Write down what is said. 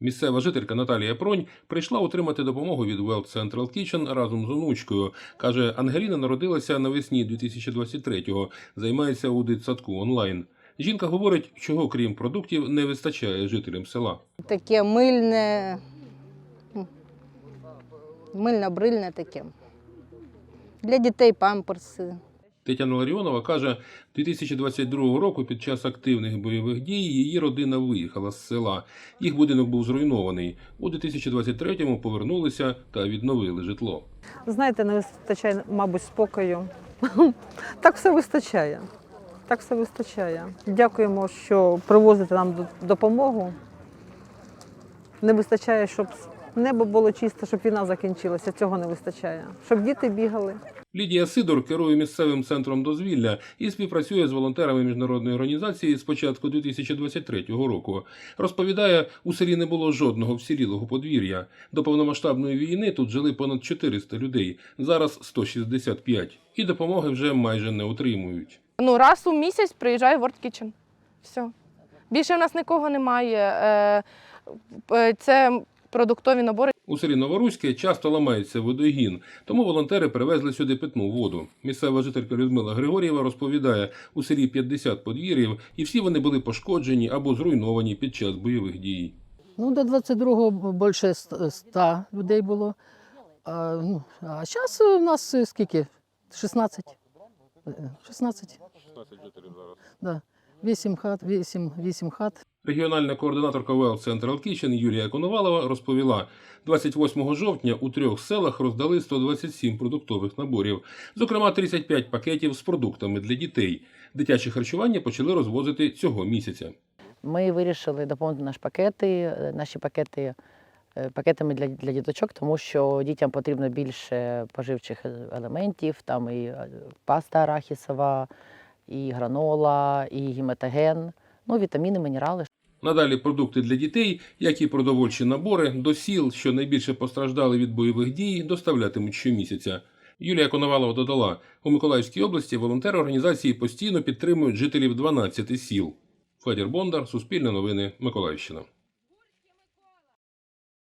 Місцева жителька Наталія Пронь прийшла отримати допомогу від World Central Kitchen разом з онучкою. Каже, Ангеліна народилася навесні 2023-го, займається у дитсадку онлайн. Жінка говорить, чого крім продуктів не вистачає жителям села. Таке мильне, мильно-брильне таке. Для дітей памперси. Тетяна Ларіонова каже, 2022 року під час активних бойових дій її родина виїхала з села. Їх будинок був зруйнований. У 2023-му повернулися та відновили житло. Знаєте, не вистачає, мабуть, спокою. Так все вистачає. Так все вистачає. Дякуємо, що привозите нам до- допомогу. Не вистачає, щоб небо було чисте, щоб війна закінчилася. Цього не вистачає. Щоб діти бігали. Лідія Сидор керує місцевим центром дозвілля і співпрацює з волонтерами міжнародної організації з початку 2023 року. Розповідає, у селі не було жодного всілілого подвір'я. До повномасштабної війни тут жили понад 400 людей, зараз 165. І допомоги вже майже не отримують. Ну, раз у місяць приїжджає World Kitchen. Все. Більше в нас нікого немає. Е, е, Це продуктові набори. У селі Новоруське часто ламається водогін, тому волонтери привезли сюди питну воду. Місцева жителька Людмила Григорієва розповідає, у селі 50 подвір'їв, і всі вони були пошкоджені або зруйновані під час бойових дій. Ну, до 22-го більше 100 людей було. А, ну, а зараз у нас е, скільки? 16. Е, 16. 16 жителів зараз. Да. 8 хат, 8, 8 хат. Регіональна координаторка Well Central Kitchen Юлія Коновалова розповіла, 28 жовтня у трьох селах роздали 127 продуктових наборів, зокрема 35 пакетів з продуктами для дітей. Дитяче харчування почали розвозити цього місяця. Ми вирішили доповнити наші пакети, е, наші пакети е, пакетами для, для діточок, тому що дітям потрібно більше поживчих е- елементів, там і паста арахісова, і гранола, і гематоген, ну, вітаміни, мінерали. Надалі продукти для дітей, як і продовольчі набори, до сіл, що найбільше постраждали від бойових дій, доставлятимуть щомісяця. Юлія Коновалова додала, у Миколаївській області волонтери організації постійно підтримують жителів 12 сіл. Федір Бондар, Суспільне новини, Миколаївщина.